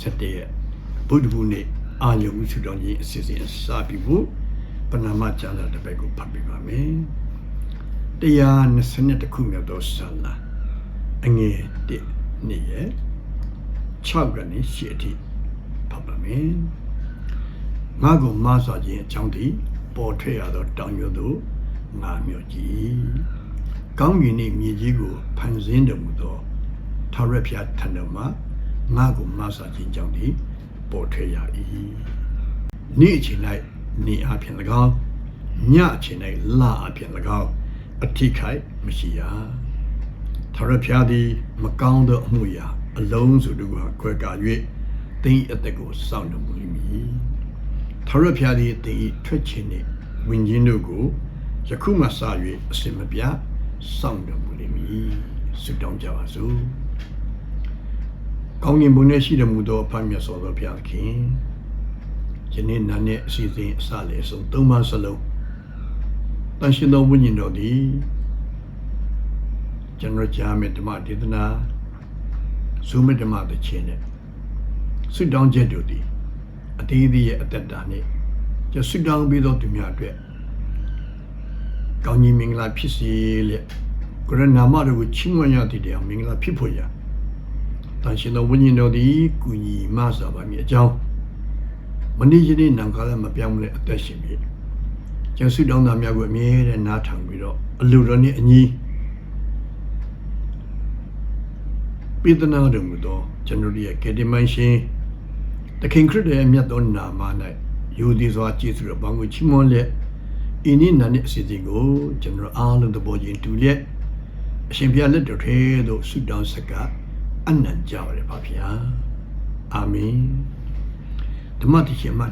ဇွန်17ရက်ဗုဒ္ဓဘုနေ့အာယုံစုတော်ကြီးအစီအစဉ်စပြီးဖို့ပဏာမကျမ်းစာတစ်ပတ်ကိုဖတ်ပြပါမယ်120ခုမြောက်သောဆာလာအငယ်1နေ့ရဲ့6ကနေ10အထိဖတ်ပါမယ်ငါကိုမဆာခြင်းအကြောင်းသည်ပေါ်ထွက်ရသောတောင်ရွသို့ငါမြို့ကြီးကောင်းကင်နှင့်မြေကြီးကိုဖန်ဆင်းတော်မူသောထာဝရဘုရားထံတော်မှာ ငါကိုမဆာခြင်းကြောင့်ဒီပေါ်ထွက်ရ၏နေ့အချိန်၌နေ့အပြင်၎င်းညအချိန်၌လအပြင်၎င်းအထိခိုက်မရှိရထာဝရဘုရားသည်မကောင်းသောအမှုရာအလုံးစုတို့ကိုခွဲကာ၍တင်းအသက်ကိုစောင့်တော်မူမည်ထာဝရဘုရားသည်တင်းဤထွက်ခြင်းနှင့်ဝิญဉ်တို့ကိုယခုမှစ၍အစင်မပြတ်စောင့်တော်မူလိမ့်မည်ဆုတောင်းကြပါစို့ ကောင်းကင်ဘုံနဲ့ရှိတော်မူသောအဖမြတ်စွာသောဘုရားသခင်ယနေ့နာနဲ့အစီအစဉ်အစလည်းအဆုံးသုံးပါးစလုံးတန်ရှင်သောဝိညာဉ်တော်သည်ကျွန်တော်ကြားမဲ့ဓမ္မဒေသနာဇုမဓမ္မတစ်ခြင်းနဲ့ဆုတောင်းချက်တို့သည်အသေးသေးရဲ့အသက်တာနဲ့ကျဆုတောင်းပြီးသောသူများအတွက်ကောင်းကြီးမင်္ဂလာဖြစ်စေလျက်ကိုရနာမတော်ကိုချီးမွမ်းရသည့်တရားမင်္ဂလာဖြစ်ဖို့ရာ တန်ရှင်သောဝိညာဉ်တော်သည်ကုညီမဆာပါမည်အကြောင်းမနေ့ကနေ့နံကားလည်းမပြောင်းလဲအသက်ရှင်ပြီကျန်ဆုတောင်းသားများကိုအမြဲတမ်းနားထောင်ပြီးတော့အလိုတော်နှင့်အညီပိဒနာတော်မူသောကျွန်တော်ရဲ့ကေတီမန်ရှင်တခင်ခရစ်ရဲ့မြတ်သောနာမ၌ယူသည်စွာကျေးဇူးတော်ပေါင်းကိုချီးမွမ်းလျက်ဤနေ့နာနေ့အစီအစဉ်ကိုကျွန်တော်အားလုံးသဘောချင်းတူလျက်အရှင်ဘုရားလက်တော်ထဲသို့ဆုတောင်းစကား အနံ့ကြပါရပါဗျာအာမင်ဓမ္မတိရှင်မှာ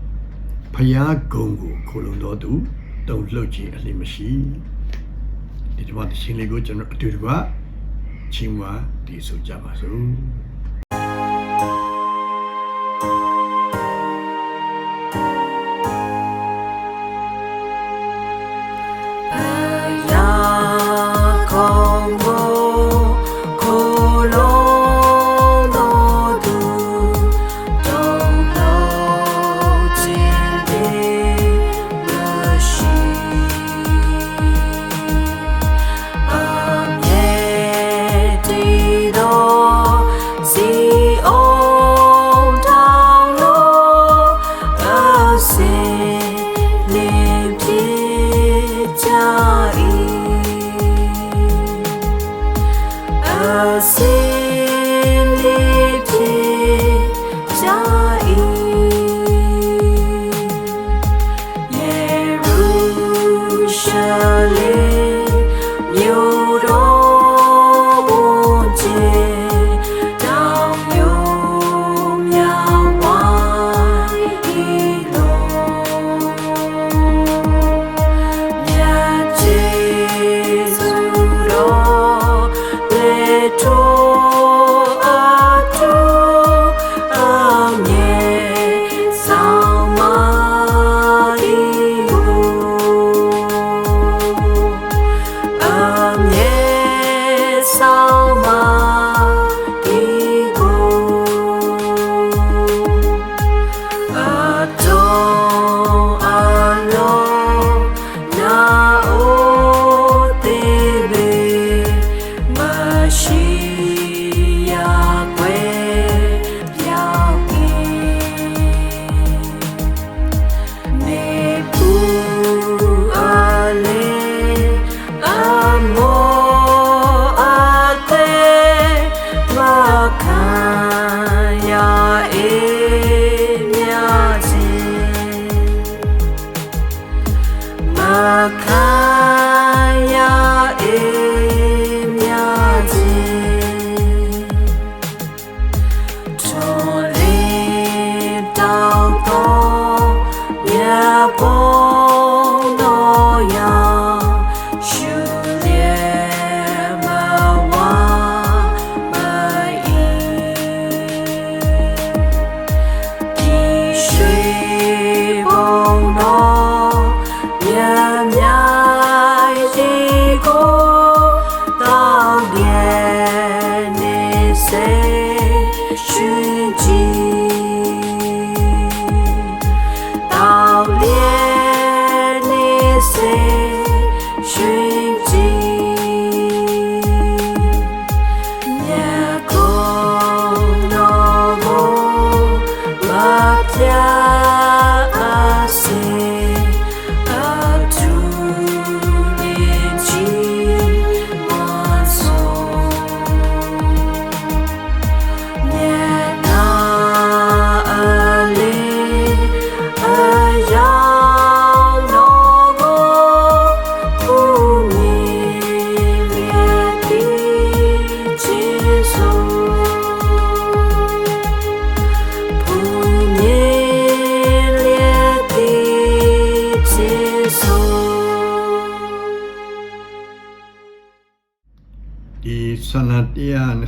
281ဖယားဂုံကိုခိုလုံတော်သူတုံလှုပ်ခြင်းအလင်းမရှိဒီဓမ္မတိရှင်လေးကိုကျွန်တော်အတူတကွချင်းဝါတည်ဆိုကြပါစို့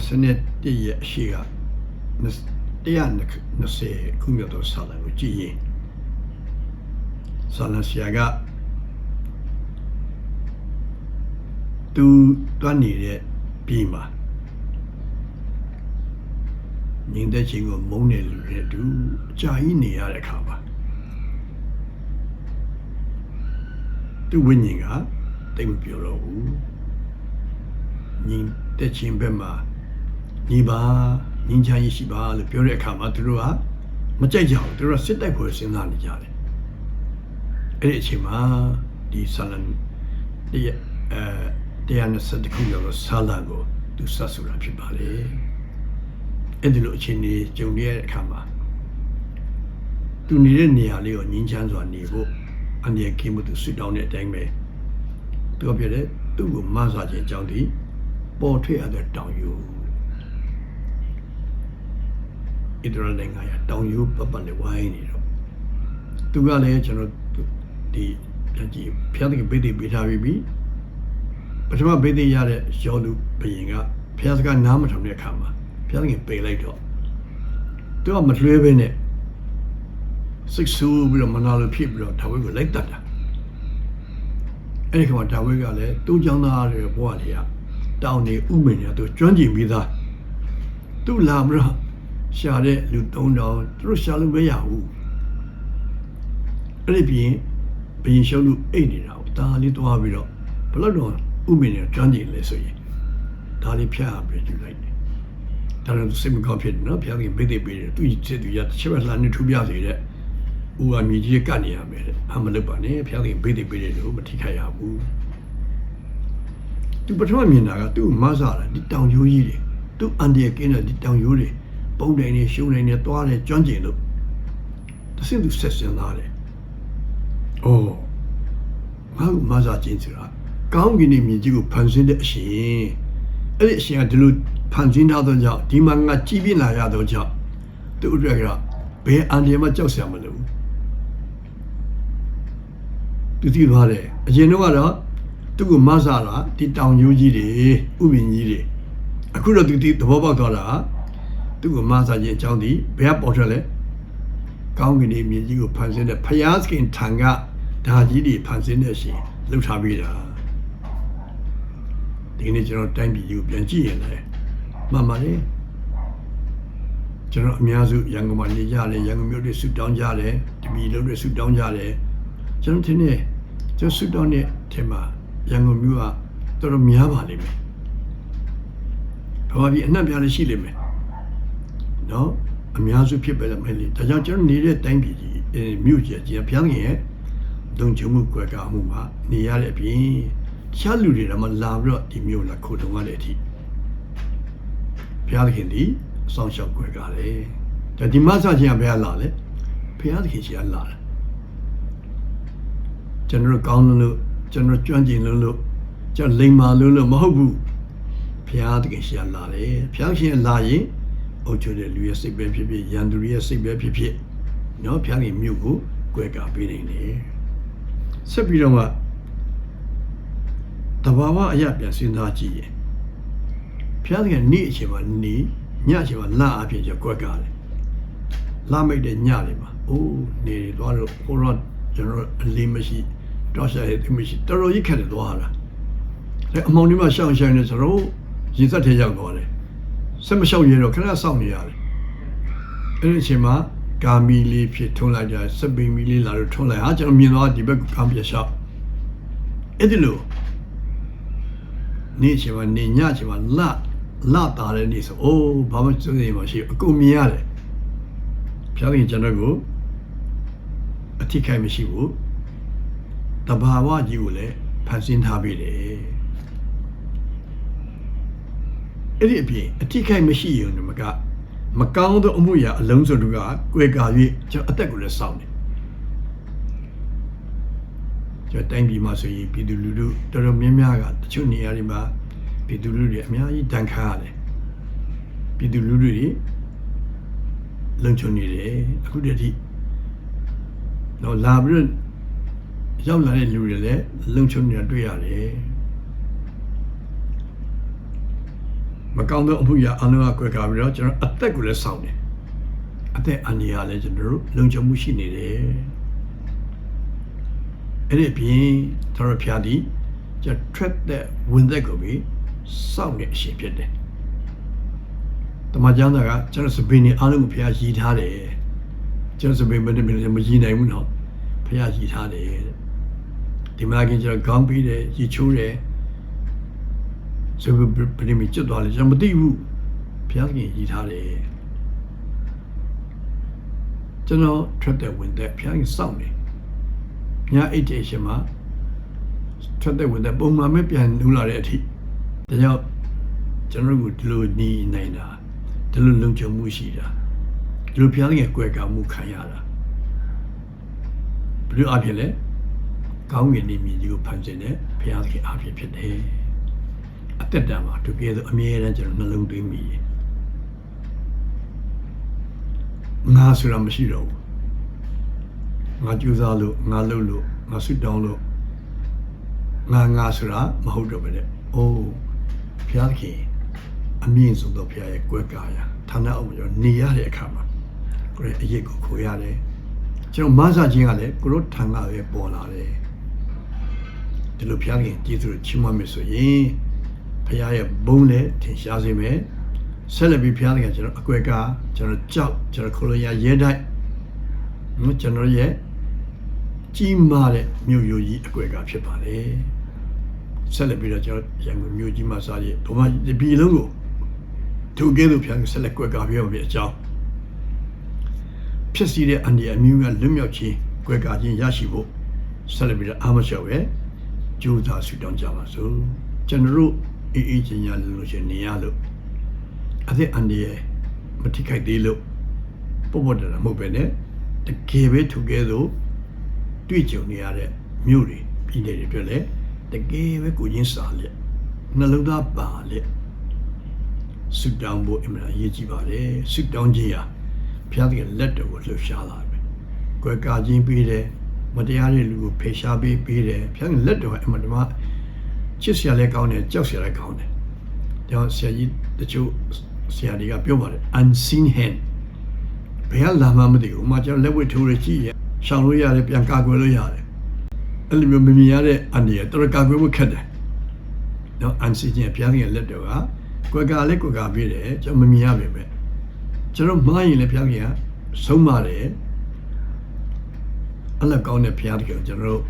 120ရဲ့အရှိက120ခုမြောက်သောဆန္ဒကိုကြည့်ရင်ဆန္ဒဆရာကသူတွန်းနေတဲ့ပြီးမှာမြင်တဲ့ချင်းကိုမုန်းနေလူတွေတူအကြာကြီးနေရတဲ့ခါပါသူဝိညာဉ်ကတိတ်မပြောတော့ဘူးညီတက်ချင်းဘက်မှာ ညီပါညီချမ်းရရှိပါလို့ပြောတဲ့အခါမှာသူတို့ကမကြိုက်ကြဘူးသူတို့ကစစ်တိုက်ဖို့စဉ်းစားနေကြတယ်အဲ့ဒီအချိန်မှာဒီဆလန်တရအဲတရားနဲ့ဆက်တခုလောက်ဆာလာကိုသူဆက်ဆိုတာဖြစ်ပါလေအဲ့ဒီလိုအချိန်ကြီးကြုံရတဲ့အခါမှာသူနေတဲ့နေရာလေးကိုငင်းချမ်းစွာနေဖို့အန္တရာယ်ကင်းမှုသူဆွတောင်းတဲ့အတိုင်းပဲသူကပြောတယ်သူ့ကိုမဆာခြင်းအကြောင်းဒီပေါ်ထွက်ရတဲ့တောင်ယူ ဣဒရနိုင်ငံရတောင်ယူပပနဲ့ဝိုင်းနေတော့သူကလည်းကျွန်တော်ဒီပြန်ကြည့်ဖျားတဲ့ဘေးတွေပေးထားပြီးပြီပထမဘေးတွေရတဲ့ရောလူဘယင်ကဖျားစကားနားမထောင်တဲ့အခါမှာဖျားတဲ့ပေးလိုက်တော့သူကမလွှဲဘဲနဲ့စိတ်ဆိုးပြီးတော့မနာလိုဖြစ်ပြီးတော့ဒါဝိကိုလိုက်တတ်တာအဲ့ဒီခါမှာဒါဝိကလည်းသူ့ကြောင့်သားတွေဘဝတွေကတောင်းနေဥမင်ရသူကျွမ်းကျင်ပြီးသားသူလာမလို့ ရှာတဲ့လူ3000သူတို့ရှာလို့မရဘူးအဲ့ဒီပြင်ဘယင်ရှုံးလူအိတ်နေတာကိုဒါလေးတွားပြီးတော့ဘလို့တော့ဥမင်ရကျွမ်းကျင်လဲဆိုရင်ဒါလေးဖျက်အပ်ပြီးယူလိုက်တယ်ဒါတော့စိတ်မကောင်းဖြစ်တယ်နော်ဖျက်ရင်ဘေးသေးပေးတယ်သူစစ်သူရတစ်ချက်ပဲလှမ်းနေထူပြစေတဲ့ဦးအမြကြီးကနေရမယ်တဲ့အမလုပ်ပါနဲ့ဖျက်ရင်ဘေးသေးပေးတယ်လို့မထိခိုက်ရဘူးသူပထမမြင်တာကသူ့မဆာတယ်ဒီတောင်ရိုးကြီးတွေသူ့အန်ဒီယကင်းတဲ့ဒီတောင်ရိုးတွေ ပုံတိုင်နေရှုံနေနေသွားတယ်ကျွမ်းကျင်လို့တဆင့်သူဆက်စင်သားတယ်။အော်ငါ့ကိုမဆာချင်းစရာကောင်းကင်နေမြင်ကြီးကိုဖန်ဆင်းတဲ့အရှင်အဲ့ဒီအရှင်ကဒီလိုဖန်ဆင်းထားသောကြောင့်ဒီမှာငါကြည်ပြင်းလာရသောကြောင့်သူ့အတွက်ကဘယ်အန်ဒီယမှကြောက်စရာမလိုဘူးသူသိသွားတယ်အရင်တော့ကတော့သူ့ကိုမဆတာဒီတောင်ကျိုးကြီးတွေဥပင်ကြီးတွေအခုတော့သူဒီသဘောပေါက်သွားတာ သူ့ကိုမဆခြင်းအကြောင်းဒီဘယ်ကပေါ်ထွက်လဲကောင်းကင်ဒီမြေကြီးကိုဖန်ဆင်းတဲ့ဖယားစခင်ထံကဓာကြီးတွေဖန်ဆင်းတဲ့ရှင်လှုပ်ထားပြီးတာဒီနေ့ကျွန်တော်တိုင်းပြည်ကြီးကိုပြန်ကြည့်ရင်လည်းမှန်ပါလေကျွန်တော်အများစုရန်ကုန်မှာနေကြတယ်ရန်ကုန်မြို့တွေဆူတောင်းကြတယ်တပီလုံးတွေဆူတောင်းကြတယ်ကျွန်တော်ထင်တယ်ကျွန်တော်ဆူတောင်းတဲ့ထဲမှာရန်ကုန်မြို့ကတော်တော်များပါလိမ့်မယ်။ဘာဖြစ်အနှံ့ပြားလည်းရှိလိမ့်မယ်။ နော်အများစုဖြစ်ပဲမယ်လေ။ဒါကြောင့်ကျွန်တော်နေတဲ့တိုင်းပြည်ကြီးအဲမြို့ကြီးကြီးဘုရားခင်ရဲ့လုံခြုံမှုကွယ်ကာမှုမှာနေရတဲ့အပြင်တခြားလူတွေတော့မလာပြီးတော့ဒီမြို့လာခိုးတုံရတဲ့အထိဘုရားခင်ဒီအဆောင်ရှောက်ကွယ်ကာတယ်။ဒါဒီမဆာချင်းကဘယ်ကလာလဲ။ဘုရားခင်ကြီးကလာတယ်။ကျွန်တော်ကောင်းလို့ကျွန်တော်ကြွန့်ကျင်လို့လို့ကျွန်တော်လိမ္မာလို့လို့မဟုတ်ဘူးဘုရားတကယ်ရှာလာတယ်ဘုရားရှင်လာရင် အုတ်ချတဲ့လူရဲ့စိတ်ပဲဖြစ်ဖြစ်ရန်သူရဲ့စိတ်ပဲဖြစ်ဖြစ်နော်ဘုရားခင်မြို့ကိုကွယ်ကာပေးနေတယ်ဆက်ပြီးတော့မှတဘာဝအရာပြန်စဉ်းစားကြည့်ရင်ဘုရားခင်နေ့အချိန်မှာနေညအချိန်မှာလအဖြစ်ကျကွယ်ကာတယ်လာမိတ်တဲ့ညတွေမှာအိုးနေသွားတော့ဟိုတော့ကျွန်တော်အလေးမရှိတော့ဆက်ရတဲ့မရှိတော်တော်ကြီးခက်တယ်သွားတာအဲအမောင်ဒီမှာရှောင်းရှောင်းနေဆိုတော့ရင်သက်ထဲရောက်သွားတယ် ဆက်မလျှောက်ရတော့ခဏစောင့်နေရတယ်အဲ့ဒီအချိန်မှာကာမီလေးဖြစ်ထုံးလိုက်ကြစပိန်မီလေးလာလို့ထုံးလိုက်ဟာကျွန်တော်မြင်သွားဒီဘက်ကကာမီရရှောက်အဲ့ဒီလိုနေ့အချိန်မှာနေညအချိန်မှာလလတာတဲ့နေ့ဆိုအိုးဘာမှစိုးရိမ်မရှိဘူးအကုန်မြင်ရတယ်ဖျားခင်ကျွန်တော်ကိုအထိခိုက်မရှိဘူးတဘာဝကြီးကိုလည်းဖန်ဆင်းထားပေးတယ် အဲ့ဒီအပြင်အထိခိုက်မရှိရုံနဲ့မကမကောင်းသောအမှုရာအလုံးစုံတို့ကကွယ်ကာ၍ကျွန်တော်အသက်ကိုလည်းစောင့်တယ်ကျွန်တော်တိုင်းပြည်မှာဆိုရင်ပြည်သူလူထုတော်တော်များများကတချို့နေရာတွေမှာပြည်သူလူထုတွေအများကြီးတန်ခါရတယ်ပြည်သူလူထုတွေလုံခြုံနေတယ်အခုတည်းထိတော့လာပြီးတော့ရောက်လာတဲ့လူတွေလည်းလုံခြုံနေတာတွေ့ရတယ် မကောင်းသောအမှုရာအလုံးအကွယ်ကာပြီးတော့ကျွန်တော်အသက်ကိုလည်းစောင့်တယ်အသက်အန္တရာယ်လည်းကျွန်တော်တို့လုံခြုံမှုရှိနေတယ်အဲ့ဒီအပြင်ကျွန်တော်ဖျားသည်ကျွန်တော်ထွက်တဲ့ဝင်သက်ကိုပြီးစောင့်နေအရှင်ဖြစ်တယ်တမန်ကျမ်းစာကကျွန်တော်စပင်းနေအားလုံးကိုဖျားရည်ထားတယ်ကျွန်တော်စပင်းမနေမနေမရည်နိုင်ဘူးနော်ဖျားရည်ထားတယ်တဲ့ဒီမှာကကျွန်တော်ခေါင်းပြီးတယ်ရည်ချိုးတယ် ဆိုပြီးပြင်မိကျွတ်သွားလေကျွန်တော်မသိဘူးဘုရားခင်ရည်ထားတယ်ကျွန်တော်ထွက်တဲ့ဝင်တဲ့ဘုရားခင်စောင့်နေညအိတ်တေရှင်မှာထွက်တဲ့ဝင်တဲ့ပုံမှန်ပဲပြန်နူးလာတဲ့အထိဒါကြောင့်ကျွန်တော်တို့ဒီလိုနေနိုင်တာဒီလိုလုံခြုံမှုရှိတာဒီလိုဘုရားခင်ကွယ်ကာမှုခံရတာဘယ်လိုအဖြစ်လဲကောင်းကင်နေမြည်ကြီးကိုဖန်ဆင်းတဲ့ဘုရားခင်အဖြစ်ဖြစ်တယ် အသက်တမ်းမှာသူကဲဆိုအမြဲတမ်းကျွန်တော်နှလုံးသွင်းမိတယ်ငါဆိုတာမရှိတော့ဘူးငါကြိုးစားလို့ငါလှုပ်လို့ငါဆွတောင်းလို့ငါငါဆိုတာမဟုတ်တော့ပဲတဲ့အိုးဘုရားခင်အမြင့်ဆုံးသောဘုရားရဲ့ကွယ်ကာယဌာနအောင်ကျွန်တော်နေရတဲ့အခါမှာကိုယ်ရဲ့အရေးကိုခိုးရတယ်ကျွန်တော်မဆာချင်းကလည်းကိုတို့ထံကပဲပေါ်လာတယ်ဒီလိုဘုရားခင်ကျေးဇူးချီးမွမ်းမယ်ဆိုရင် ဖခင်ရဲ့ဘုံနဲ့ထင်ရှားစေမယ်ဆက်လက်ပြီးဖခင်ကကျွန်တော်အကွယ်ကကျွန်တော်ကြောက်ကျွန်တော်ခလိုရရဲတိုက်နော်ကျွန်တော်ရဲ့ကြီးမားတဲ့မြို့ရိုးကြီးအကွယ်ကဖြစ်ပါလေဆက်လက်ပြီးတော့ကျွန်တော်ရန်ကုန်မြို့ကြီးမှာစားရဒုမဒီပြည်လုံးကိုသူကဲသူဖခင်ဆက်လက်ကွယ်ကပြောပြအကြောင်းဖြစ်စီတဲ့အန်ဒီအမျိုးကလွတ်မြောက်ခြင်းကွယ်ကခြင်းရရှိဖို့ဆက်လက်ပြီးတော့အာမလျှောက်ရဲ့ကြိုးစားဆုတောင်းကြပါစို့ကျွန်တော်တို့ အေးအေးချင်ချင်လို့ရှင်နေရလို့အသက်အန္တရာယ်မထိခိုက်သေးလို့ပေါ့ပေါ့တရမဟုတ်ပဲနဲ့တကယ်ပဲသူကဲသို့တွေ့ကြုံနေရတဲ့မြို့တွေပြည်နယ်တွေအတွက်လည်းတကယ်ပဲကိုချင်းစာလက်နှလုံးသားပါလက်ဆုတောင်းဖို့အမှန်အရေးကြီးပါတယ်ဆုတောင်းခြင်းဟာဘုရားရဲ့လက်တော်ကိုလှူရှားလာပဲ။ကွယ်ကာခြင်းပေးတယ်မတရားတဲ့လူကိုဖေရှားပေးပေးတယ်ဘုရားရဲ့လက်တော်ကအမှန်တမ်း ချစ်စရာလည်းကောင်းတယ်ကြောက်စရာလည်းကောင်းတယ်။ဒါဆရာကြီးတချို့ဆရာတွေကပြောပါတယ် unseen hand ဘယ်ကလာမှမသိဘူး။ဥမာကျွန်တော်လက်ဝဲထိုးရကြည့်ရရှောင်လို့ရတယ်ပြန်ကာကွယ်လို့ရတယ်။အဲ့လိုမျိုးမမြင်ရတဲ့အန်ဒီရတော်တော်ကာကွယ်ဖို့ခက်တယ်။နော် unseen hand ဘုရားကြီးရဲ့လက်တော်ကကွယ်ကာလည်းကွယ်ကာပေးတယ်ကျွန်တော်မမြင်ရပါပဲ။ကျွန်တော်မှားရင်လည်းဘုရားကြီးကဆုံးမတယ်။အဲ့လိုကောင်းတဲ့ဘုရားကြီးကိုကျွန်တော်တို့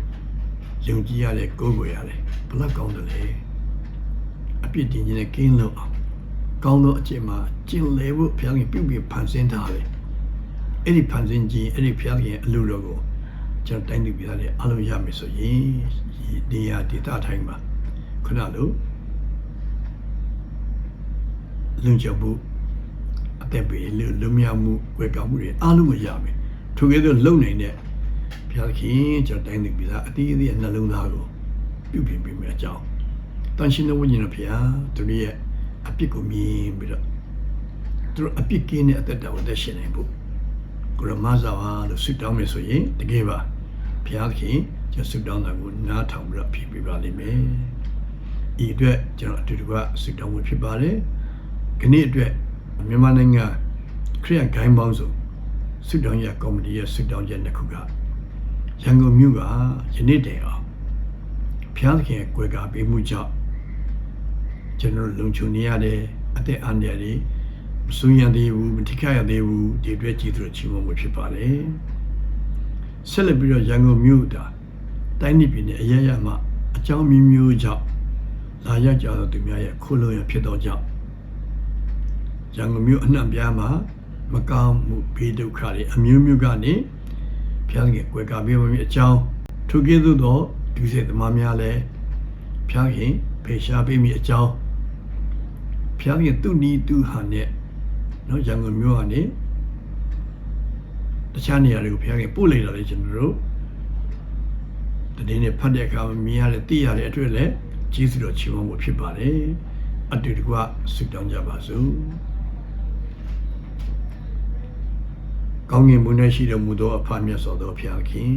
ယုံကြည်ရတယ်ကိုးကွယ်ရတယ်ဘလောက်ကောင်းတယ်လဲအပြစ်တင်ခြင်းနဲ့ကင်းလို့အောင်ကောင်းသောအကျင့်မှာကျင့်လေဖို့ဘုရားခင်ပြုပြီးဖန်ဆင်းထားတယ်အဲ့ဒီဖန်ဆင်းခြင်းအဲ့ဒီဘုရားခင်ရဲ့အလိုတော်ကိုကျွန်တော်တိုင်းသူပြည်သားတွေအားလုံးရမယ်ဆိုရင်ဒီနေရာဒေသတိုင်းမှာခုနလိုလုံခြုံမှုအသက်ပေလူလူမြောက်မှုဝေကောင်းမှုတွေအားလုံးကိုရမယ်ထိုကဲ့သို့လုံနိုင်တဲ့ ဘုရားခင်ကျွန်တော်တိုင်းသူပြည်သားအတီးအသီးရဲ့နှလုံးသားကိုပြုပြင်ပေးမယ်အကြောင်းတန်ရှင်တဲ့ဝိညာဉ်တော်ဘုရားသူတို့ရဲ့အပြစ်ကိုမြင်ပြီးတော့သူတို့အပြစ်ကင်းတဲ့အသက်တာကိုသက်ရှင်နိုင်ဖို့ကိုရမဇာဝါလို့ဆုတောင်းမယ်ဆိုရင်တကယ်ပါဘုရားခင်ကျွန်တော်ဆုတောင်းတာကိုနားထောင်ပြီးတော့ဖြည့်ပေးပါလိမ့်မယ်ဤအတွက်ကျွန်တော်အတူတူကဆုတောင်းဖို့ဖြစ်ပါတယ်ခဏအတွက်မြန်မာနိုင်ငံခရစ်ယာန်ဂိုင်းပေါင်းစုံဆုတောင်းရကော်မတီရဲ့ဆုတောင်းချက်တစ်ခုက ရန်ကုန်မြို့ကယနေ့တည်းအောင်ဘုရားသခင်ရဲ့ကွယ်ကာပေးမှုကြောင့်ကျွန်တော်လုံခြုံနေရတဲ့အသက်အန္တရာယ်တွေမဆူရန်သေးဘူးမထိခိုက်ရသေးဘူးဒီအတွက်ကြည်သူတို့ချီးမွမ်းမှုဖြစ်ပါတယ်ဆက်လက်ပြီးတော့ရန်ကုန်မြို့တာတိုင်းပြည်ပြည်နဲ့အရရမှအကြောင်းမျိုးမျိုးကြောင့်လာရောက်ကြတော့သူများရဲ့ခိုးလို့ရဖြစ်တော့ကြောင့်ရန်ကုန်မြို့အနှံ့ပြားမှာမကောင်းမှုဘေးဒုက္ခတွေအမျိုးမျိုးကနေ ဖျားခင်ကွယ်ကာပြီးမှအကြောင်းထိုကဲ့သို့သောဒုစရသမားများလည်းဖျားခင်ဖေရှားပေးမိအကြောင်းဖျားခင်သူ့နီးသူ့ဟန်နဲ့နော်ရန်ကုန်မြို့ကနေတခြားနေရာတွေကိုဖျားခင်ပို့လိုက်တာလေကျွန်တော်တို့တည်နေဖတ်တဲ့အခါမှာမြင်ရတဲ့သိရတဲ့အတွက်လည်းကျေးဇူးတော်ချီးမွမ်းဖို့ဖြစ်ပါတယ်အတူတကွဆုတောင်းကြပါစို့ ကောင်းကင်ဘုန်းနဲ့ရှိတော်မူသောအဖမြတ်စွာသောဘုရားခင်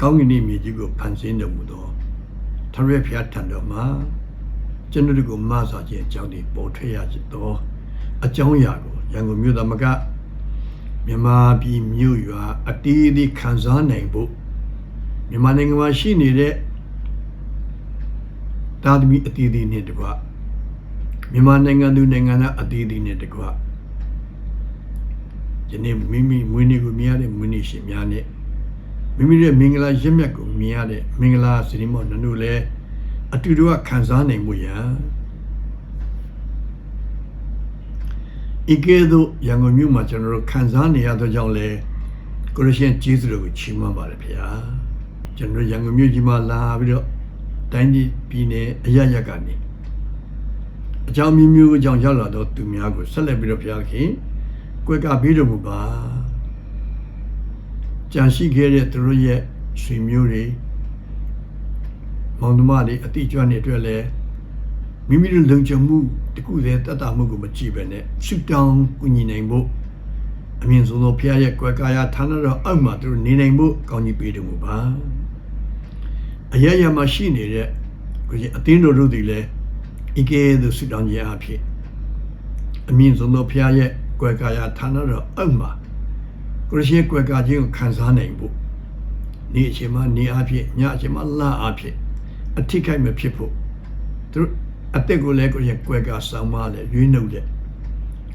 ကောင်းကင်ဤမြေကြီးကိုဖန်ဆင်းတော်မူသောထရက်ဖျားထံတော်မှာကျွန်တော်တို့ကိုမဆာခြင်းအကြောင်းဒီပေါ်ထွက်ရသောအကြောင်းအရာကိုရန်ကုန်မြို့သားမကမြန်မာပြည်မြို့ရွာအတီးအသီးခံစားနိုင်ဖို့မြန်မာနိုင်ငံမှာရှိနေတဲ့တာသမီအတီးအသီးနဲ့တကွမြန်မာနိုင်ငံသူနိုင်ငံသားအတီးအသီးနဲ့တကွ ယနေ့မိမိမွေးနေ့ကိုမြင်ရတဲ့မွေးနေ့ရှင်များနဲ့မိမိရဲ့မင်္ဂလာရမျက်ကိုမြင်ရတဲ့မင်္ဂလာစရိမောနနုလည်းအတူတူကခံစားနိုင်မှုရဤကဲ့သို့ရန်ကုန်မြို့မှာကျွန်တော်တို့ခံစားနေရသောကြောင့်လဲကိုရရှင်ကျေးဇူးတော်ကိုချီးမွမ်းပါတယ်ဗျာကျွန်တော်တို့ရန်ကုန်မြို့ကြီးမှာလာပြီးတော့တိုင်းပြည်ပြည်နယ်အရရက်ကနေအကြောင်းမျိုးမျိုးအကြောင်းရောက်လာတော့သူများကိုဆက်လက်ပြီးတော့ဘုရားခင် ကွယ်ကပေးတော်မူပါကြံရှိခဲ့တဲ့သူတို့ရဲ့ဆွေမျိုးတွေမောင်နှမတွေအတိအကျွမ်းတွေအတွက်လည်းမိမိတို့လုံခြုံမှုတခုတည်းတတ်တာမှုကိုမကြည့်ပဲနဲ့ဆုတောင်းကူညီနိုင်ဖို့အမြင့်ဆုံးသောဘုရားရဲ့ကွယ်ကာယဌာနတော်အောက်မှာသူတို့နေနိုင်ဖို့ကောင်းကြီးပေးတော်မူပါအရရမှာရှိနေတဲ့ကိုကြီးအသင်းတော်တို့တွေလည်းဤကဲ့သို့ဆုတောင်းခြင်းအဖြစ်အမြင့်ဆုံးသောဘုရားရဲ့ ကွယ်ကာယဌာနတော်အောက်မှာကိုရှိကွယ်ကာခြင်းကိုခံစားနိုင်ဖို့နေ့အချိန်မှနေအဖြစ်ညအချိန်မှလအဖြစ်အထိခိုက်မဖြစ်ဖို့သူတို့အသက်ကိုလည်းကိုရှိကွယ်ကာဆောင်မလဲရွေးနှုတ်တဲ့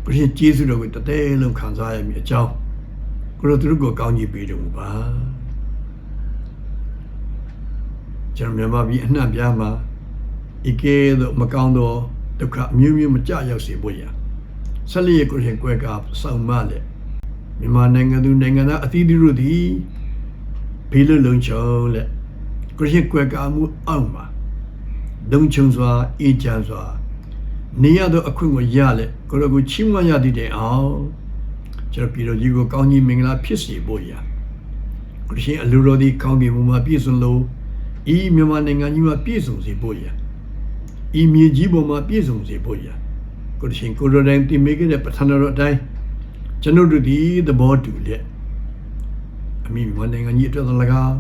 ကိုရှိကျေးဇူးတော်ကိုတသေးလုံးခံစားရမည်အကြောင်းကိုတို့သူတို့ကိုကောင်းကြီးပေးတော်မူပါကျွန်တော်မြန်မာပြည်အနှံ့ပြားမှာဤကဲ့သို့မကောင်းသောဒုက္ခအမျိုးမျိုးမကြရောက်စေဖို့ရ ဆက်လျက်ကိုရှင်ကွယ်ကာဆောင်မလဲမြန်မာနိုင်ငံသူနိုင်ငံသားအသီးသီးတို့သည်ဘေးလွတ်လုံခြုံလက်ကိုရှင်ကွယ်ကာမှုအောက်မှာလုံခြုံစွာအေးချမ်းစွာနေရသောအခွင့်ကိုရလက်ကိုရောကိုချီးမွမ်းရသည့်တိုင်အောင်ကျွန်တော်ပြည်တော်ကြီးကိုကောင်းကြီးမင်္ဂလာဖြစ်စေဖို့ရကိုရှင်အလိုတော်သည်ကောင်းကင်ဘုံမှာပြည့်စုံလို့ဤမြန်မာနိုင်ငံကြီးမှာပြည့်စုံစေဖို့ရဤမြေကြီးပေါ်မှာပြည့်စုံစေဖို့ရ ကိုရှင်ကိုရိုတိုင်းတင်မိခဲ့တဲ့ပထနာတော်အတိုင်းကျွန်ုပ်တို့ဒီသဘောတူလက်အမိမြန်မာနိုင်ငံကြီးအတွက်လည်းကောင်း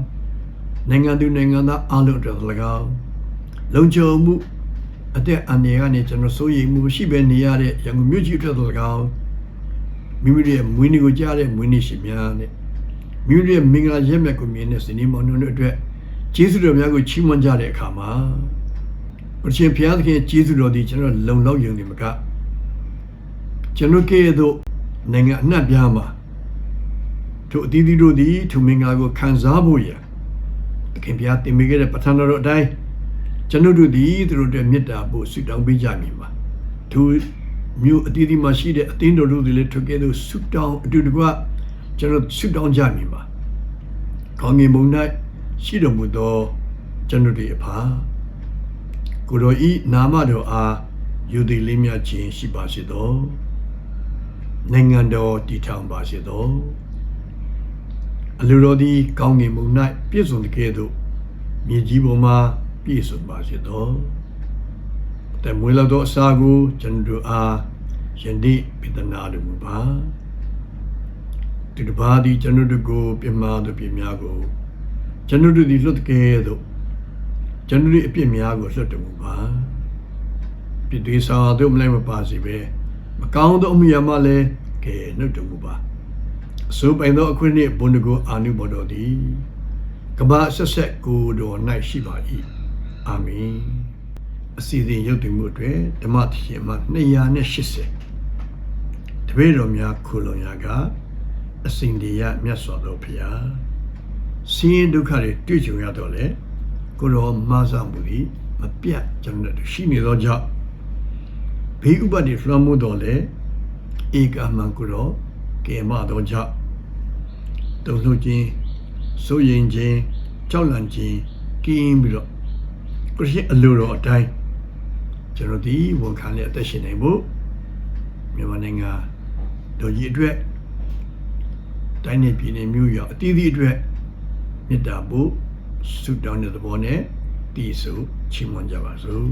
နိုင်ငံသူနိုင်ငံသားအားလုံးအတွက်လည်းကောင်းလုံခြုံမှုအသက်အန္တရာယ်ကနေကျွန်တော်စိုးရိမ်မှုရှိပဲနေရတဲ့ရန်ကုန်မြို့ကြီးအတွက်လည်းကောင်းမိမိရဲ့မွေးနေ့ကိုကြားတဲ့မွေးနေ့ရှင်များနဲ့မိမိရဲ့မင်္ဂလာရက်မြတ်ကိုမြင်တဲ့စနေမောင်တို့အတွက်ကျေးဇူးတော်များကိုချီးမွမ်းကြတဲ့အခါမှာဘုရားဘုရားသခင်ကျေးဇူးတော်ဒီကျွန်တော်လုံလောက်ယုံနေမှာက ကျွန်တော်ကဲ့သို့နိုင်ငံအနှံ့ပြားမှာသူအသီးသီးတို့သည်သူမင်္ဂလာကိုခံစားဖို့ရသခင်ဘုရားတင်ပေးခဲ့တဲ့ပဋ္ဌာန်းတော်အတိုင်းကျွန်တော်တို့သည်သူတို့အတွက်မေတ္တာပို့ဆုတောင်းပေးကြမည်ပါသူမြို့အသီးသီးမှာရှိတဲ့အသင်းတော်တို့သည်လည်းထိုကဲ့သို့ဆုတောင်းအတူတကွကျွန်တော်ဆုတောင်းကြမည်ပါကောင်းကင်ဘုံ၌ရှိတော်မူသောကျွန်တော်တို့အဖာကိုတော်ဤနာမတော်အားယူသည်လေးမြတ်ခြင်းရှိပါစေသော နိုင်ငံတော်တည်ထောင်ပါစေသောအလိုတော်သည်ကောင်းကင်ဘုံ၌ပြည့်စုံတဲ့ကဲ့သို့မြေကြီးပေါ်မှာပြည့်စုံပါစေသောတမွေးလောက်သောအစာကိုကျွန်တော်တို့အားယနေ့ပြဒနာတော်မူပါဒီတစ်ပါးသည်ကျွန်တော်တို့ကိုပြမသောပြများကိုကျွန်တော်တို့သည်လွတ်ကဲ့သို့ကျွန်တော်တို့အပြစ်များကိုလွတ်တော်မူပါပြည့်သေးစွာတို့မလိုက်မပါစေပဲ မကောင်းသောအမှုရာမှလည်းကဲနှုတ်တော်မူပါအစိုးပိုင်သောအခွင့်နှင့်ဘုန်းတော်ကိုအာနုဘော်တော်သည်ကမ္ဘာဆက်ဆက်ကိုတော်၌ရှိပါ၏အာမင်အစီအစဉ်ရုပ်တင်မှုအတွက်ဓမ္မသရှင်မှာ280ပည့်တော်များခုလုံရာကအစဉ်တရမြတ်စွာဘုရားဆင်းရဲဒုက္ခတွေတွေ့ကြုံရတော့လေကိုရောမဆမှုသည်မပြတ်ကျွန်တော်တို့ရှိနေသောကြောင့် ဘေးဥပဒိလွှမ်းမိုးတော်လေဧကမံကိုရောကေမတော်ကြောင့်တုံ့လှခြင်းစိုးရင်ခြင်းကြောက်လန့်ခြင်းကင်းပြီးတော့ကိုရှိအလိုတော်အတိုင်းကျွန်တော်ဒီဝန်ခံနဲ့အသက်ရှင်နိုင်ဖို့မြန်မာနိုင်ငံတို့ကြီးအတွက်တိုင်းနယ်ပြည်နယ်မြို့ရောက်အသီးသီးအတွက်မေတ္တာပို့ဆုတောင်းတဲ့သဘောနဲ့တည်ဆူချီးမွမ်းကြပါစို့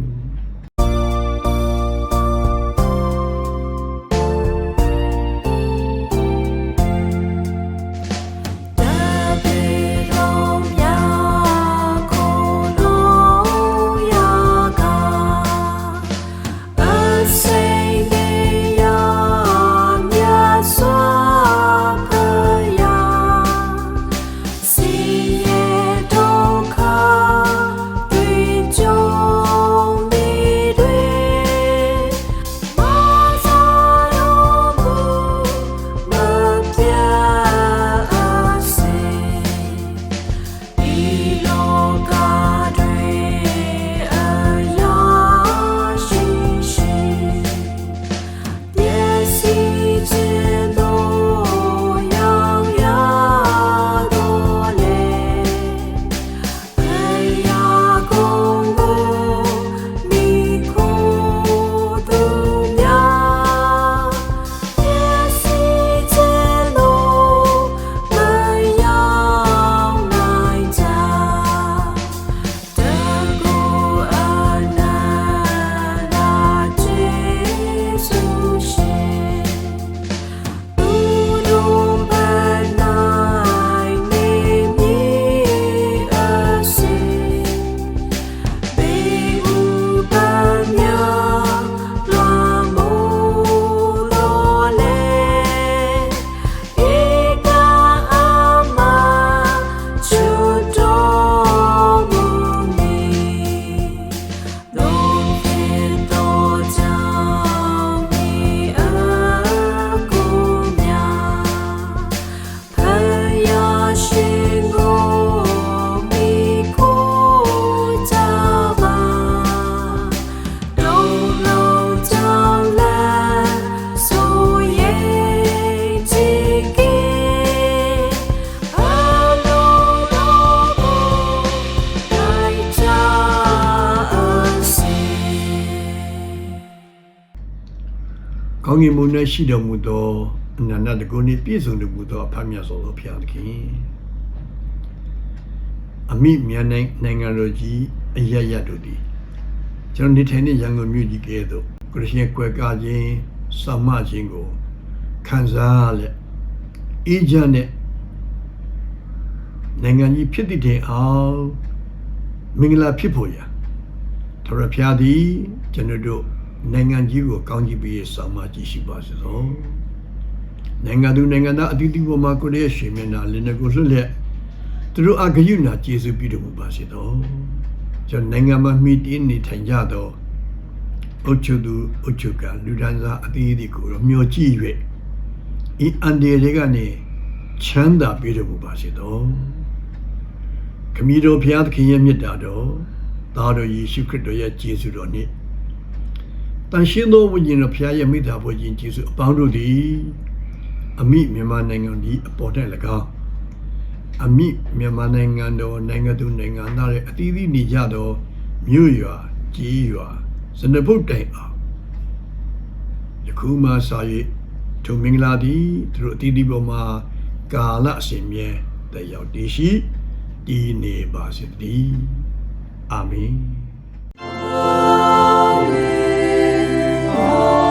ကောင်းကင်ဘုံ၌ရှိတော်မူသောအနန္တတကုနှင့်ပြည့်စုံတော်မူသောအဖမြတ်စွာသောဘုရားသခင်အမိမြန်နိုင်နိုင်ငံတော်ကြီးအယယတို့သည်ကျွန်တော်နေထိုင်တဲ့ရန်ကုန်မြို့ကြီးကဲ့သို့ခရစ်ယာန်ကွယ်ကားခြင်းစမခြင်းကိုခံစားလက်အေးချမ်းတဲ့နိုင်ငံကြီးဖြစ်သည့်တိုင်အောင်မင်္ဂလာဖြစ်ဖို့ရာထရဖျားသည်ကျွန်တော်တို့ နိုင်ငံကြီးကိုကောင်းကြီးပေးဆောင်မကြည့်ရှိပါစေသောနိုင်ငံသူနိုင်ငံသားအသီးသီးပေါ်မှာကိုယ်ရဲ့ရှင်မျက်နှာလင်းကိုလွတ်လျက်သူတို့အဂယုဏကျေးဇူးပြုတော်မူပါစေသောကျွန်တော်နိုင်ငံမှာမိတင်းနေထိုင်ကြသောအုတ်ချုပ်သူအုတ်ချုပ်ကလူဒန်းစားအသီးသီးကိုတော့မျှော်ကြည့်၍ဤအန်ဒီတွေကနေချမ်းသာပေးတော်မူပါစေသောခမည်းတော်ဘုရားသခင်ရဲ့မြတ်တာတော်သားတော်ယေရှုခရစ်တော်ရဲ့ကျေးဇူးတော်နှင့် တန်ရှင်းသောဝိညာဉ်တော်ဖခင်ရဲ့မိသားဘုရင်ကျေးဇူးအပေါင်းတို့သည်အမိမြန်မာနိုင်ငံဒီအပေါ်၌၎င်းအမိမြန်မာနိုင်ငံတော်နိုင်ငံသူနိုင်ငံသားရဲ့အသီးသီးနေကြသောမြို့ရွာကြီးရွာစနဖုတ်တိုင်အောင်ယခုမှစာ၍ထုံမင်္ဂလာသည်သူတို့အသီးသီးပေါ်မှာကာလအစဉ်မြဲတက်ရောက်တည်ရှိတည်နေပါစေတည်းအာမင် Amen. Oh.